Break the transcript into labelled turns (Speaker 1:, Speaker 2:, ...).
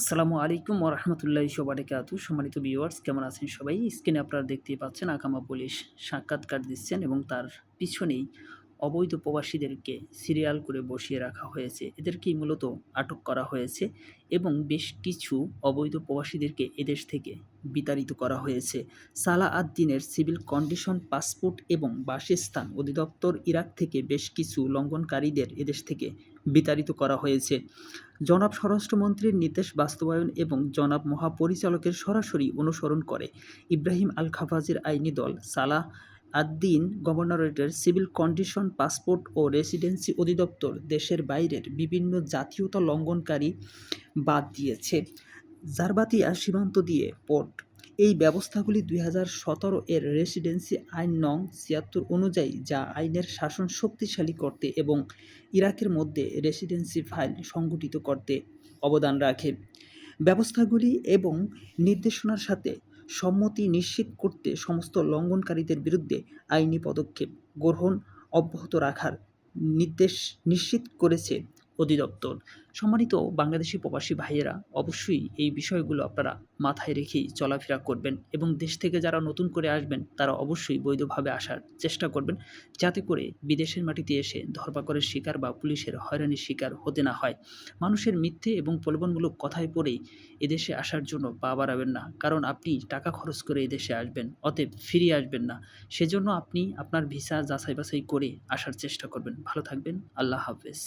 Speaker 1: আসসালামু আলাইকুম ওরহমতুল্লাহ সবারিকাতু সম্মানিত ভিউয়ার্স কেমন আছেন সবাই? স্ক্রিনে আপনারা দেখতেই পাচ্ছেন আকামা পুলিশ সাক্ষাৎকার দিচ্ছেন এবং তার পিছনেই অবৈধ প্রবাসীদেরকে সিরিয়াল করে বসিয়ে রাখা হয়েছে। এদেরকেই মূলত আটক করা হয়েছে এবং বেশ কিছু অবৈধ প্রবাসীদেরকে এদেশ থেকে বিতাড়িত করা হয়েছে। সালা আদ-দিনের সিভিল কন্ডিশন, পাসপোর্ট এবং বাসস্থান অধিদপ্তর ইরাক থেকে বেশ কিছু লঙ্ঘনকারীদের এদেশ থেকে বিতাড়িত করা হয়েছে। জনাব স্বরাষ্ট্রমন্ত্রীর নির্দেশ বাস্তবায়ন এবং জনাব মহাপরিচালকের সরাসরি অনুসরণ করে ইব্রাহিম আল খাফাজের আইনি দল সালাহ আদ-দিন গভর্নরেটের সিভিল কন্ডিশন, পাসপোর্ট ও রেসিডেন্সি অধিদপ্তর দেশের বাইরের বিভিন্ন জাতীয়তা লঙ্ঘনকারী বাদ দিয়েছে। জারবাতিয়া সীমান্ত দিয়ে পোর্ট। এই ব্যবস্থাগুলি দুই হাজার সতেরো এর রেসিডেন্সি আইন নং ছিয়াত্তর অনুযায়ী, যা আইনের শাসন শক্তিশালী করতে এবং ইরাকের মধ্যে রেসিডেন্সি ফাইল সংগঠিত করতে অবদান রাখে। ব্যবস্থাগুলি এবং নির্দেশনার সাথে সম্মতি নিশ্চিত করতে সমস্ত লঙ্ঘনকারীদের বিরুদ্ধে আইনি পদক্ষেপ গ্রহণ অব্যাহত রাখার নির্দেশ নিশ্চিত করেছে অধিদপ্তর। সম্মানিত বাংলাদেশি প্রবাসী ভাইয়েরা, অবশ্যই এই বিষয়গুলো আপনারা মাথায় রেখেই চলাফেরা করবেন এবং দেশ থেকে যারা নতুন করে আসবেন, তারা অবশ্যই বৈধভাবে আসার চেষ্টা করবেন যাতে করে বিদেশের মাটিতে এসে ধরপাকড়ের শিকার বা পুলিশের হয়রানির শিকার হতে না হয়। মানুষের মিথ্যে এবং প্রলোভনমূলক কথায় পড়েই এদেশে আসার জন্য পা বাড়াবেন না। কারণ আপনি টাকা খরচ করে এদেশে আসবেন, অতএব ফিরিয়ে আসবেন না। সেজন্য আপনি আপনার ভিসা যাচাই বাছাই করে আসার চেষ্টা করবেন। ভালো থাকবেন। আল্লাহ হাফেজ।